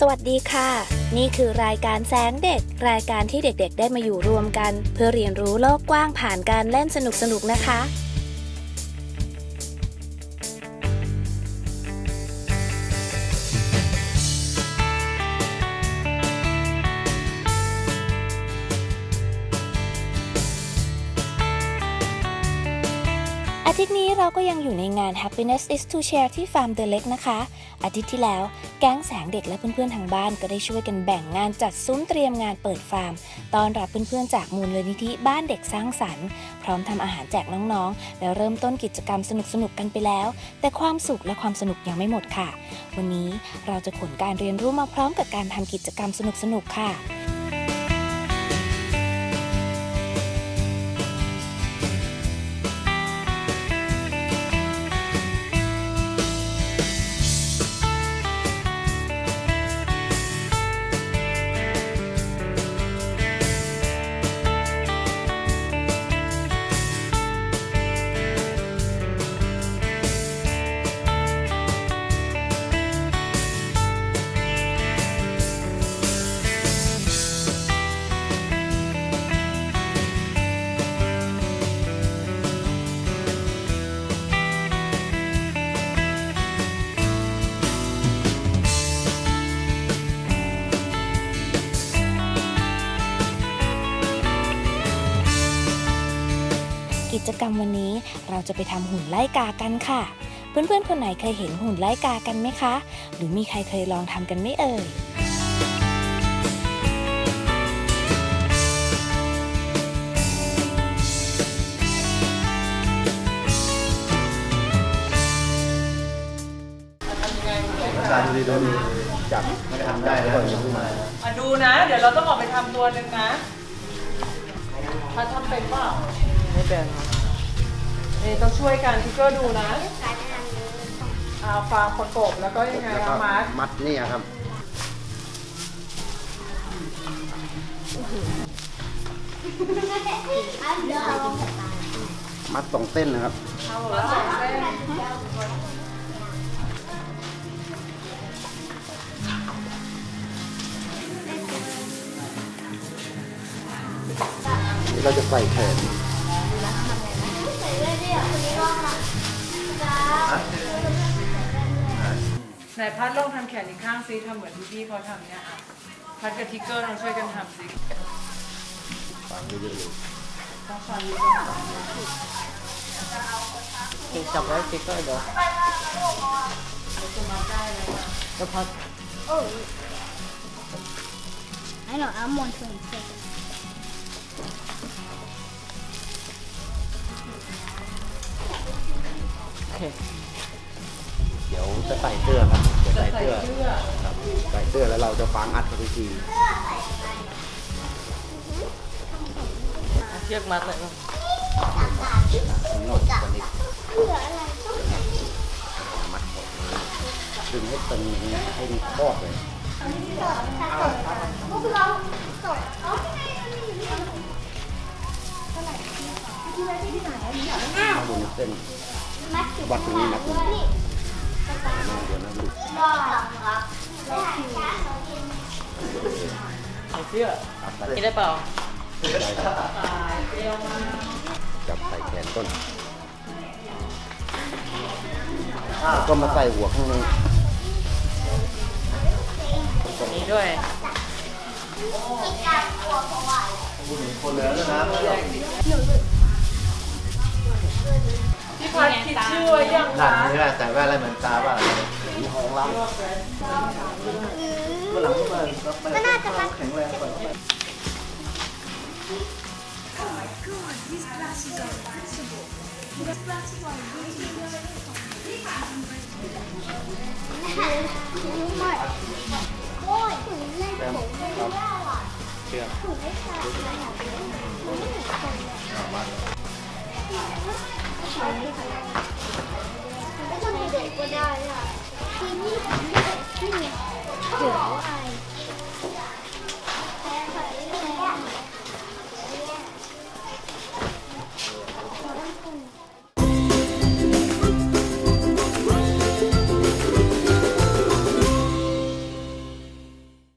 สวัสดีค่ะ นี่คือรายการแสงเด็ก รายการที่เด็กๆ ได้มาอยู่รวมกัน เพื่อเรียนรู้โลกกว้างผ่านการเล่นสนุกๆนะคะ อาทิตย์นี้เราก็ยังอยู่ในงาน Happiness is to share ที่ฟาร์มเดอะเล็กนะคะ อาทิตย์ที่แล้วแก๊งแสงเด็กและเพื่อนๆทางบ้านก็ได้ช่วยกันแบ่งงานจัดซุ้มเตรียมงานเปิดฟาร์มต้อนรับเพื่อนๆจากมูลนิธิบ้านเด็กสร้างสรรค์ พร้อมทำอาหารแจกน้องๆ แล้วเริ่มต้นกิจกรรมสนุกๆกันไปแล้ว แต่ความสุขและความสนุกยังไม่หมดค่ะ วันนี้เราจะขนการเรียนรู้มาพร้อมกับการทำกิจกรรมสนุกๆค่ะ จกรรมวันนี้เราจะไปทำหุ่นไล่กากันค่ะ เพื่อนๆคนไหนเคยเห็นหุ่นไล่กากันไหมคะ หรือมีใครเคยลองทำกันไหมเอ่ยการดีโดนจับไม่ได้ทำได้แล้วก็ยังขึ้นมาอะดูนะ เดี๋ยวเราต้องออกไปทำตัวหนึ่งนะพัดทำเป็นเปล่าไม่เป็น นี่ต้องช่วยกันทิกเกอร์ดูนะเอาฟางประกบแล้วก็ยังไงแล้วก็เอามัดมัดนี่ครับ มัดสองเส้นนะครับ เอาหัวสองเส้นนี่เราจะใส่แขน ไหนพัดลองทำแขนอีกข้างซิทำเหมือนที่พี่เขาทำเนี่ยอะพัดกับทิกเกอร์ลองช่วยกันทำซิฟังเยอะๆเลยต้องฟังดีก่อนจับไว้สติ๊กเกอร์เดี๋ยวจะมาได้เลยนะแล้วพอ I know, I'm 126. โอเคเดี๋ ยวจะใส่เสื้อครับเดี๋ยวจะใส่ใส่เสื้อเสื้อครับใส่เสื้อแล้วเราจะฟังอัดเข้าไปทีเอาเชือกมัดเลยครับถึงหมดกันอีกมัดออกมาดึงให้ตึงอย่างนี้ให้มันครอบเลยเอาดูในเส้นวัดตรงนี้นะคุณเครับใส่เสื้อกินได้เปล่าจับใส่แขนต้นแล้วก็มาใส่หัวข้างในนี้ด้วยนเหด้วนพี่พัดคิดชื่อยังคะหลังนี่แหละแต่ว่าอะไรเหมือนตาบ้าง ของเราวันหลังก็มาครับมันแข็งแรงกว่า เชื่ไมก็ได้อะ 你你你在里面跳啊